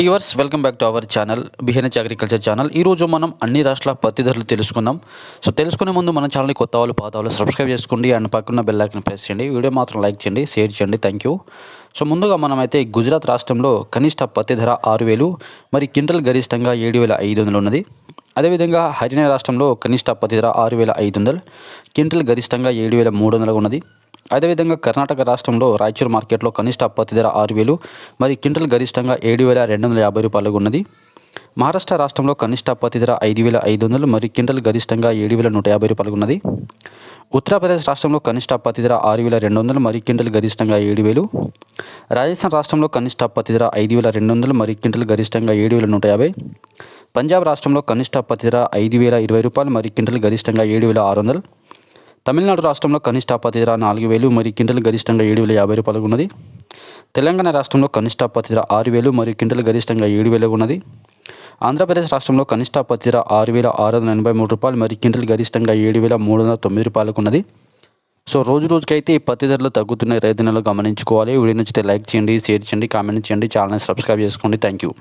Viewers welcome back to our channel బిహెన్హెచ్ agriculture channel ఈ రోజు మనం అన్ని రాష్ట్రాల పత్తి ధరలు తెలుసుకుందాం. సో తెలుసుకునే ముందు మన ఛానల్ని కొత్త వాళ్ళు పాత వాళ్ళు సబ్స్క్రైబ్ చేసుకోండి. అండ్ పక్కన బెల్ ఐకన్ ప్రెస్ చేయండి. వీడియో మాత్రం లైక్ చేయండి షేర్ చేయండి. థ్యాంక్ యూ సో ముందుగా మనమైతే గుజరాత్ రాష్ట్రంలో కనిష్ట పత్తి ధర ఆరు వేలు మరి క్వింటల్ గరిష్టంగా ఏడు వేల ఐదు వందలు ఉన్నది. అదేవిధంగా హర్యానా రాష్ట్రంలో కనిష్ట పత్తి ధర ఆరు వేల ఐదు వందలు క్వింటల్ గరిష్టంగా ఏడు వేల మూడు వందలుగా ఉన్నది. అదేవిధంగా కర్ణాటక రాష్ట్రంలో రాయచూరు మార్కెట్లో కనిష్ట పత్తి ధర ఆరు వేలు మరి క్వింటల్ గరిష్టంగా ఏడు వేల రెండు వందల యాభై రూపాయలుగా ఉన్నది. మహారాష్ట్ర రాష్ట్రంలో కనిష్ట పత్తి ధర ఐదు వేల ఐదు వందలు మరి క్వింటల్ గరిష్టంగా ఏడు వేల నూట యాభై రూపాయలు ఉన్నది. ఉత్తరప్రదేశ్ రాష్ట్రంలో కనిష్ట పత్తి ధర ఆరు వేల రెండు వందలు మరి క్వింటల్ గరిష్టంగా ఏడు వేలు. రాజస్థాన్ రాష్ట్రంలో కనిష్ట పత్తి ధర ఐదు వేల రెండు వందలు మరి క్వింటల్ గరిష్టంగా ఏడు వేల నూట యాభై. పంజాబ్ రాష్ట్రంలో కనిష్ట పత్తి ధర ఐదు వేల ఇరవై రూపాయలు మరి క్వింటల్ గరిష్టంగా ఏడు వేల ఆరు వందలు. తమిళనాడు రాష్ట్రంలో కనిష్ట పత్తి ధర నాలుగు వేలు మరి కింటలు గరిష్టంగా ఏడు వేల యాభై రూపాయలు ఉన్నది. తెలంగాణ రాష్ట్రంలో కనిష్ట పత్తి ధర ఆరు వేలు మరియు కింటలు గరిష్టంగా ఏడు వేలు ఉన్నది. ఆంధ్రప్రదేశ్ రాష్ట్రంలో కనిష్ట పత్తి ధర ఆరు వేల ఆరు వందల ఎనభై మూడు రూపాయలు మరియు కింటలు గరిష్టంగా ఏడు వేల మూడు వందల తొమ్మిది రూపాయలకు ఉన్నది. సో రోజు రోజుకైతే ఈ పత్తి ధరలు తగ్గుతున్న రైతు గమనించుకోవాలి. వీడియో నచ్చితే లైక్ చేయండి షేర్ చేయండి కామెంట్ చేయండి. ఛానల్ని సబ్స్క్రైబ్ చేసుకోండి. Thank you